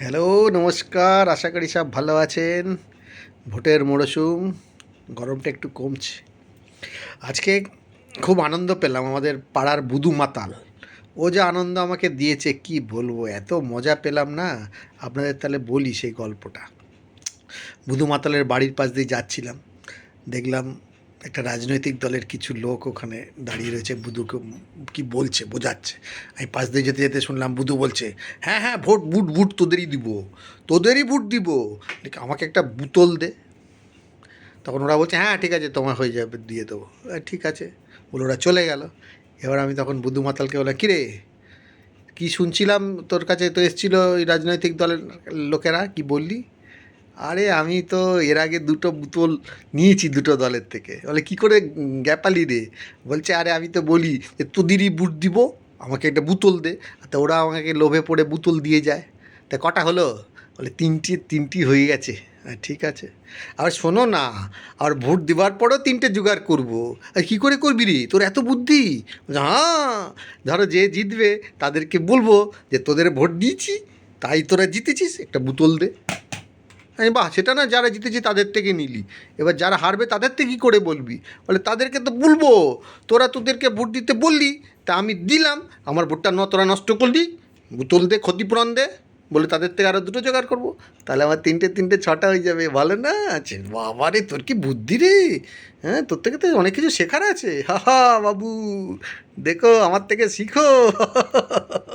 Hello, নমস্কার। আশা করি সব ভালো আছেন। ভোটের মরশুম, গরমটা একটু কমছে। আজকে খুব আনন্দ পেলাম আমাদের পাড়ার বুদু মাতাল। ও যে আনন্দ আমাকে দিয়েছে, কি বলব? এত মজা পেলাম না। আপনাদের তাহলে বলি সেই গল্পটা। বুধু মাতালের বাড়ির পাশ দিয়ে যাচ্ছিলাম। দেখলাম একটা রাজনৈতিক দলের কিছু লোক ওখানে দাঁড়িয়ে রয়েছে বুধুকে কি বলছে, বোঝাচ্ছে। আমি পাশ দিয়ে যেতে যেতে শুনলাম বুধু বলছে হ্যাঁ হ্যাঁ ভোট, বুট বুট তোদেরই দিব, তোদেরই বুট দিব। আমাকে একটা বুতল দে। তখন ওরা বলছে হ্যাঁ ঠিক আছে, তোমার হয়ে যাবে, দিয়ে দেবো। ঠিক আছে। বলে ওরা চলে গেল। এবার আমি তখন বুধু মাতালকে বললাম, কিরে, কি শুনছিলাম তোর কাছে? তো এসেছিল ওই রাজনৈতিক দলের লোকেরা, কি বললি? আরে আমি তো এর আগে দুটো বোতল নিয়েছি দুটো দলের থেকে। বলে, কি করে গ্যাপালি রে? বলছে, আরে আমি তো বলি যে, তোদেরই বুট দিব, আমাকে একটা বোতল দে। তা ওরা আমাকে লোভে পড়ে বোতল দিয়ে যায়। তা কটা হলো? বলে, তিনটি তিনটি হয়ে গেছে। ঠিক আছে। আর শোনো না, আর ভোট দেওয়ার পরেও তিনটে জোগাড় করব। আর কী করে করবি রে? তোর এত বুদ্ধি? হ্যাঁ ধরো যে জিতবে, তাদেরকে বলব যে, তোদের ভোট দিয়েছি, তাই তোরা জিতেছিস, একটা বোতল দে। আমি বাহ, সেটা না যারা জিতেছি তাদের থেকে নিলি। এবার যারা হারবে তাদের থেকে কী করে বলবি? বলে, তাদেরকে তো বলব। তোরা তোদেরকে ভোট দিতে বললি, তা আমি দিলাম। আমার ভোটটা ন, তোরা নষ্ট করলি। বোতল দে, ক্ষতিপূরণ দে। বলে, তাদের থেকে আরও দুটো জোগাড় করব। তাহলে আমার তিনটে তিনটে, ছটা হয়ে যাবে। ভালো না? আছে বাবা রে, তোর কি বুদ্ধি রে? হ্যাঁ তোর থেকে তো অনেক কিছু শেখার আছে। হা হা, বাবু। দেখো, আমার থেকে শিখো।